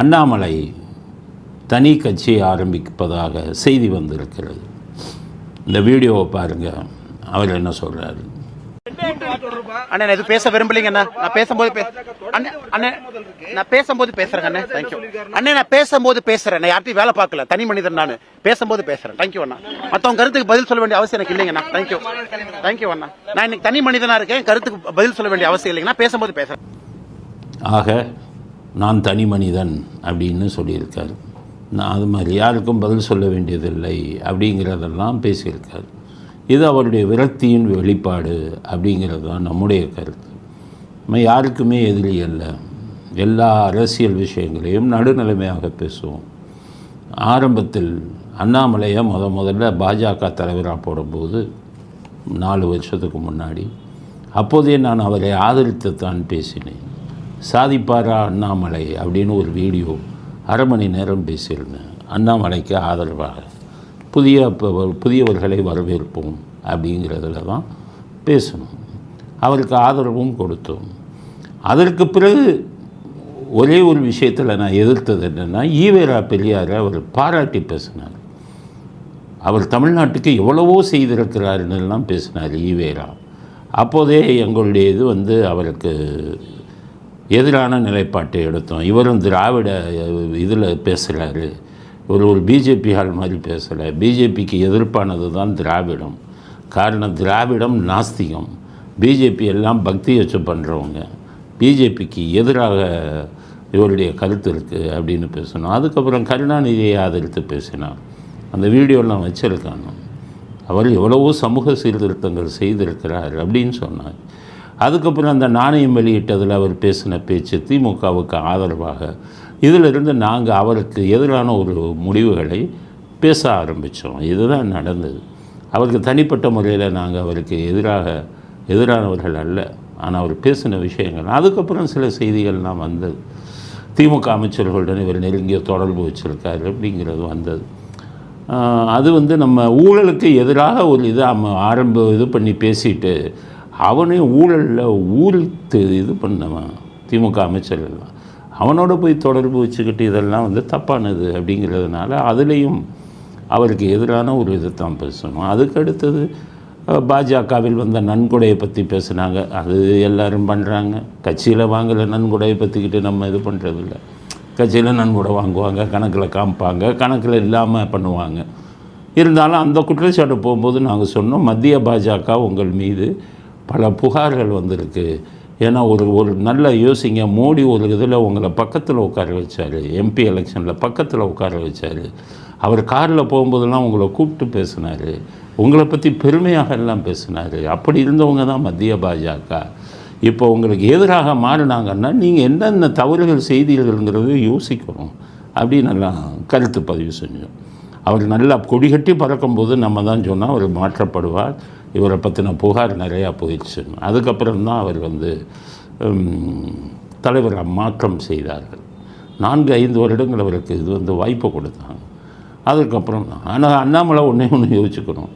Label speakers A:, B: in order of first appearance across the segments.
A: அண்ணாமலை தனி கட்சி ஆரம்பிப்பதாக செய்தி வந்திருக்கிறது. இந்த வீடியோவை பாருங்கள் அவர் என்ன சொல்கிறாரு
B: அண்ணே எதுவும் பேச விரும்பலைங்க அண்ணா. நான் பேசும்போது நான் பேசும்போது பேசுறேங்க அண்ணே. தேங்க்யூ அண்ணே நான் பேசும்போது பேசுறேன். நான் யார்ட்டையும் வேலை பார்க்கல. தனி மனிதன் நான். பேசும்போது பேசுறேன். தேங்க்யூ அண்ணா. மத்தவங்க கருத்துக்கு பதில் சொல்ல வேண்டிய அவசியம் எனக்கு இல்லைங்கண்ணா தேங்க்யூ தேங்க்யூ அண்ணா. நான் இன்னைக்கு தனி மனிதனா இருக்கேன். கருத்துக்கு பதில் சொல்ல வேண்டிய அவசியம் இல்லைங்க நான் பேசும்போது பேசுறேன்.
A: ஆக நான் தனி மனிதன் அப்படின்னு சொல்லியிருக்காரு. நான் அது மாதிரி யாருக்கும் பதில் சொல்ல வேண்டியதில்லை அப்படிங்கிறதெல்லாம் பேசியிருக்காரு. இது அவருடைய விரக்தியின் வெளிப்பாடு அப்படிங்கிறது தான் நம்முடைய கருத்து. நம்ம யாருக்குமே எதிரி அல்ல. எல்லா அரசியல் விஷயங்களையும் நடுநிலைமையாக பேசுவோம். ஆரம்பத்தில் அண்ணாமலையை முத முதல்ல பாஜக தலைவராக போடும்போது நாலு வருஷத்துக்கு முன்னாடி அப்போதே நான் அவரை ஆதரித்து தான் பேசினேன். சாதிப்பாரா அண்ணாமலை அப்படின்னு ஒரு வீடியோ அரை மணி நேரம் பேசியிருந்தேன். அண்ணாமலைக்கு ஆதரவாக புதிய ப- புதியவர்களை வரவேற்போம் அப்படிங்கிறதுல தான் பேசணும். அவருக்கு ஆதரவும் கொடுத்தோம். அதற்கு பிறகு ஒரே ஒரு விஷயத்தில் நான் எதிர்த்தது என்னென்னா ஈவேரா பெரியாரை அவர் பாராட்டி பேசினார். அவர் தமிழ்நாட்டுக்கு எவ்வளவோ செய்திருக்கிறாருன்னு எல்லாம் பேசினார் ஈவேரா. அப்போதே எங்களுடைய இது வந்து அவருக்கு எதிரான நிலைப்பாட்டை எடுத்தோம். இவரும் திராவிட இதில் பேசுகிறாரு ஒரு ஒரு பிஜேபி ஆள் மாதிரி பேசலை பிஜேபிக்கு எதிர்ப்பானது தான் திராவிடம். காரணம் திராவிடம் நாஸ்திகம். பிஜேபி எல்லாம் பக்தி வச்சு பண்ணுறவங்க பிஜேபிக்கு எதிராக இவருடைய கருத்து இருக்குது அப்படின்னு பேசணும். அதுக்கப்புறம் கருணாநிதியை ஆதரித்து பேசினார். அந்த வீடியோலாம் வச்சுருக்காங்க. அவர் எவ்வளவோ சமூக சீர்திருத்தங்கள் செய்திருக்கிறார் அப்படின்னு சொன்னார். அதுக்கப்புறம் அந்த நாணயம் வெளியிட்டதில் அவர் பேசின பேச்சு திமுகவுக்கு ஆதரவாக இதிலிருந்து நாங்கள் அவருக்கு எதிரான ஒரு முடிவுகளை பேச ஆரம்பித்தோம். இதுதான் நடந்தது. அவருக்கு தனிப்பட்ட முறையில் நாங்கள் அவருக்கு எதிராக எதிரானவர்கள் அல்ல. ஆனால் அவர் பேசின விஷயங்கள் அதுக்கப்புறம் சில செய்திகள்லாம் வந்தது. திமுக அமைச்சர்களுடன் இவர் நெருங்கிய தொடர்பு வச்சுருக்காரு அப்படிங்கிறது வந்தது. அது வந்து நம்ம ஊழலுக்கு எதிராக ஒரு இது ஆரம்ப இது பண்ணி பேசிட்டு அவனே ஊழலில் ஊழ்த்து இது பண்ணவன் திமுக அமைச்சர்கள்லாம் அவனோட போய் தொடர்பு வச்சுக்கிட்டு இதெல்லாம் வந்து தப்பானது அப்படிங்கிறதுனால அதுலேயும் அவருக்கு எதிரான ஒரு இதைத்தான் தான் பேசணும். அதுக்கு அடுத்தது பாஜகவில் வந்த நன்கொடையை பற்றி பேசுனாங்க. அது எல்லோரும் பண்ணுறாங்க கட்சியில் வாங்கலை நன்கொடையை பற்றிக்கிட்டு நம்ம இது பண்ணுறதில்ல கட்சியில் நன்கொடை வாங்குவாங்க கணக்கில் காமிப்பாங்க கணக்கில் இல்லாமல் பண்ணுவாங்க. இருந்தாலும் அந்த குற்றச்சாட்டு போகும்போது நாங்கள் சொன்னோம் மத்திய பாஜக உங்கள் மீது பல புகார்கள் வந்திருக்கு. ஏன்னா ஒரு ஒரு நல்ல யோசிங்க மோடி ஒரு இதில் உங்களை பக்கத்தில் உட்கார வச்சார் எம்பி எலெக்ஷனில் பக்கத்தில் உட்கார வச்சார். அவர் காரில் போகும்போதெல்லாம் உங்களை கூப்பிட்டு பேசினார். உங்களை பற்றி பெருமையாக எல்லாம் பேசினார். அப்படி இருந்தவங்க தான் மத்திய பாஜக. இப்போ உங்களுக்கு எதிராக மாறினாங்கன்னா நீங்கள் என்னென்ன தவறுகள் செய்தீர்கள்ங்கிறது யோசிக்கணும். அப்படின்னு எல்லாம் கருத்து பதிவு செஞ்சோம். அவர் நல்லா கொடிகட்டி பறக்கும்போது நம்ம தான் சொன்னால் அவர் மாற்றப்படுவார். இவரை பற்றின புகார் நிறையா போயிடுச்சு. அதுக்கப்புறம் தான் அவர் வந்து தலைவராக மாற்றம் செய்தார்கள். நான்கு ஐந்து வருடங்கள் அவருக்கு இது வந்து வாய்ப்பு கொடுத்தாங்க அதுக்கப்புறம் ஆனால் அண்ணாமலை ஒன்றே ஒன்று யோசிச்சுக்கணும்.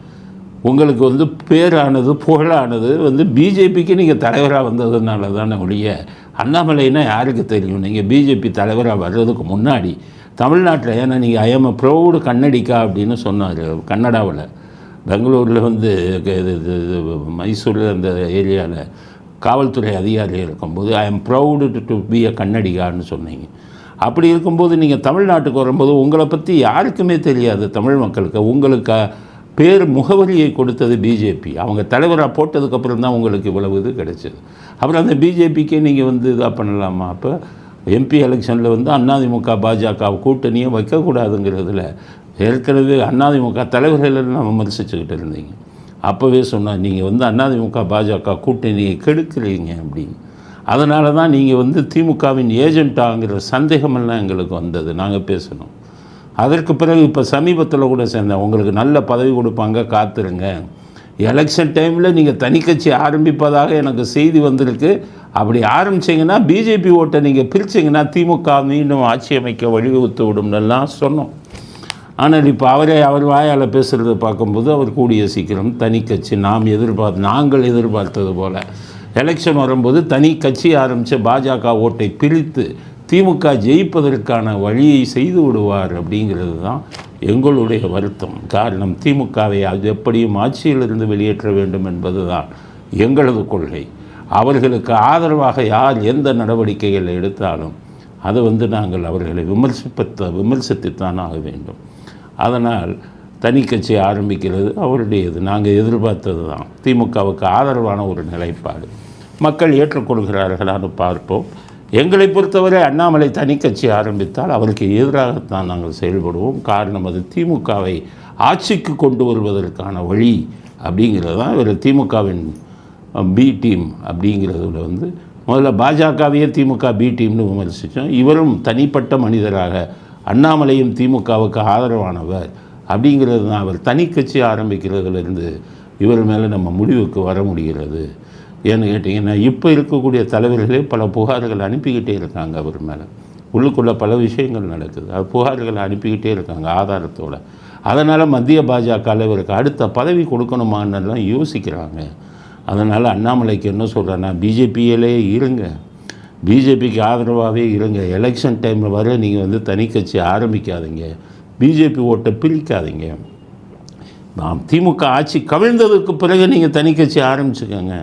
A: உங்களுக்கு வந்து பேரானது புகழானது வந்து பிஜேபிக்கு நீங்கள் தலைவராக வந்ததுனால தானே ஒழிய அண்ணாமலைன்னா யாருக்கு தெரியும்? நீங்கள் பிஜேபி தலைவராக வர்றதுக்கு முன்னாடி. தமிழ்நாட்டில் ஏன்னா நீங்கள் ஐஎம் ப்ரௌடு கன்னடிக்கா அப்படின்னு சொன்னார் கன்னடாவில். பெங்களூரில் வந்து இது- இது- அந்த ஏரியாவில் காவல்துறை அதிகாரி இருக்கும்போது I am proud to be a கன்னடிகான்னு சொன்னீங்க. அப்படி இருக்கும்போது நீங்கள் தமிழ்நாட்டுக்கு வரும்போது உங்களை பற்றி யாருக்குமே தெரியாது தமிழ் மக்களுக்கு. உங்களுக்கு பேர் முகவரியை கொடுத்தது பிஜேபி. அவங்க தலைவராக போட்டதுக்கப்புறம் தான் உங்களுக்கு இவ்வளவு இது கிடைச்சது. அப்புறம் அந்த பிஜேபிக்கே நீங்கள் வந்து இதாக பண்ணலாமா? அப்போ எம்பி எலெக்ஷனில் வந்து அதிமுக பாஜக கூட்டணியை வைக்கக்கூடாதுங்கிறதுல ஏற்கனவே அதிமுக தலைவர்களெல்லாம் விமர்சிச்சுக்கிட்டு இருந்தீங்க. அப்போவே சொன்னால் நீங்கள் வந்து அதிமுக பாஜக கூட்டணியை கெடுக்கிறீங்க அப்படின்னு. அதனால தான் நீங்கள் வந்து திமுகவின் ஏஜென்ட்டாங்கிற சந்தேகமெல்லாம் எங்களுக்கு வந்தது. நாங்கள் பேசணும். அதற்கு பிறகு இப்போ சமீபத்தில் கூட சேர்ந்தேன். உங்களுக்கு நல்ல பதவி கொடுப்பாங்க காத்துருங்க. எலெக்ஷன் டைமில் நீங்கள் தனி கட்சி ஆரம்பிப்பதாக எனக்கு செய்தி வந்திருக்கு. அப்படி ஆரம்பிச்சிங்கன்னா பிஜேபி ஓட்டை நீங்கள் பிரிச்சிங்கன்னா திமுக மீண்டும் ஆட்சி அமைக்க வழிவகுத்து விடும்னெல்லாம் சொன்னோம். ஆனால் இப்போ அவரே அவர் வாயால் பேசுகிறத பார்க்கும்போது அவர் கூடிய சீக்கிரம் தனி கட்சி நாம் எதிர்பார்த்து நாங்கள் எதிர்பார்த்தது போல். எலெக்ஷன் வரும்போது தனி கட்சி ஆரம்பித்து பாஜக ஓட்டை பிரித்து திமுக ஜெயிப்பதற்கான வழியை செய்து விடுவார் அப்படிங்கிறது தான் எங்களுடைய வருத்தம். காரணம் திமுகவை அது எப்படியும் ஆட்சியிலிருந்து வெளியேற்ற வேண்டும் என்பது தான் எங்களது கொள்கை. அவர்களுக்கு ஆதரவாக யார் எந்த நடவடிக்கைகளை எடுத்தாலும் அதை வந்து நாங்கள் அவர்களை விமர்சிப்பத்த விமர்சித்துத்தான் ஆக வேண்டும். அதனால் தனி கட்சி ஆரம்பிக்கிறது அவருடையது. நாங்கள் எதிர்பார்த்தது தான். திமுகவுக்கு ஆதரவான ஒரு நிலைப்பாடு. மக்கள் ஏற்றுக்கொள்கிறார்களான்னு பார்ப்போம். எங்களை பொறுத்தவரை அண்ணாமலை தனி கட்சி ஆரம்பித்தால் அவருக்கு எதிராகத்தான் நாங்கள் செயல்படுவோம். காரணம் அது திமுகவை ஆட்சிக்கு கொண்டு வருவதற்கான வழி அப்படிங்கிறது தான். இவர் திமுகவின் பி டீம் அப்படிங்கிறதுல வந்து முதல்ல பாஜகவையே திமுக பி டீம்னு விமர்சித்தோம். இவரும் தனிப்பட்ட மனிதராக அண்ணாமலையும் திமுகவுக்கு ஆதரவானவர் அப்படிங்கிறது தான் அவர் தனி கட்சி ஆரம்பிக்கிறதுலேருந்து இவர் மேலே நம்ம முடிவுக்கு வர முடிகிறது. ஏன்னு கேட்டிங்கன்னா இப்போ இருக்கக்கூடிய தலைவர்களே பல புகார்கள் அனுப்பிக்கிட்டே இருக்காங்க அவர் மேலே. உள்ளுக்குள்ளே பல விஷயங்கள் நடக்குது. அது புகார்கள் அனுப்பிக்கிட்டே இருக்காங்க ஆதாரத்தோட. அதனால் மத்திய பாஜக இவருக்கு அடுத்த பதவி கொடுக்கணுமான்னெல்லாம் யோசிக்கிறாங்க. அதனால் அண்ணாமலைக்கு என்ன சொல்கிறேன்னா பிஜேபியிலே இருங்க. பிஜேபிக்கு ஆதரவாகவே இருங்க. எலெக்ஷன் டைமில் வர நீங்கள் வந்து தனி கட்சி ஆரம்பிக்காதீங்க. பிஜேபி ஓட்டை பிரிக்காதீங்க. நாம் திமுக ஆட்சி கவிழ்ந்ததுக்கு பிறகு நீங்கள் தனி கட்சி ஆரம்பிச்சுக்கோங்க.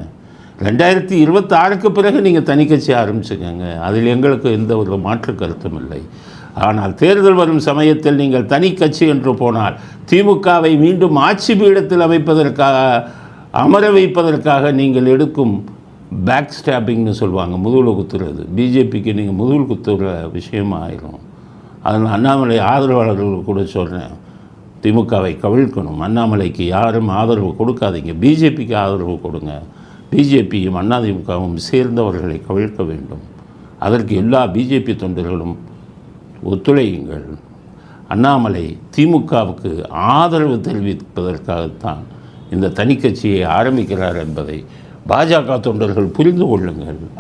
A: ரெண்டாயிரத்தி இருபத்தாறுக்கு பிறகு நீங்கள் தனி கட்சி ஆரம்பிச்சுக்கோங்க. அதில் எங்களுக்கு எந்த ஒரு மாற்று கருத்தும் இல்லை. ஆனால் தேர்தல் வரும் சமயத்தில் நீங்கள் தனி கட்சி என்று போனால் திமுகவை மீண்டும் ஆட்சி பீடத்தில் அமைப்பதற்காக அமர வைப்பதற்காக நீங்கள் எடுக்கும் பேக் ஸ்டாப்பிங்னு சொல்லுவாங்க முதுகில் குத்துறது. பிஜேபிக்கு நீங்கள் முதுகில் குத்துற விஷயமா ஆயிரும். அதனால் அண்ணாமலை ஆதரவாளர்கள் கூட சொல்கிறேன் திமுகவை கவிழ்க்கணும். அண்ணாமலைக்கு யாரும் ஆதரவு கொடுக்காதீங்க. பிஜேபிக்கு ஆதரவு கொடுங்க. பிஜேபியும் அதிமுகவும் சேர்ந்தவர்களை கவிழ்க்க வேண்டும். அதற்கு எல்லா பிஜேபி தொண்டர்களும் ஒத்துழையுங்கள். அண்ணாமலை திமுகவுக்கு ஆதரவு தெரிவிப்பதற்காகத்தான் இந்த தனி கட்சியை ஆரம்பிக்கிறார் என்பதை பாஜக தொண்டர்கள் புரிந்து கொள்ளுங்கள்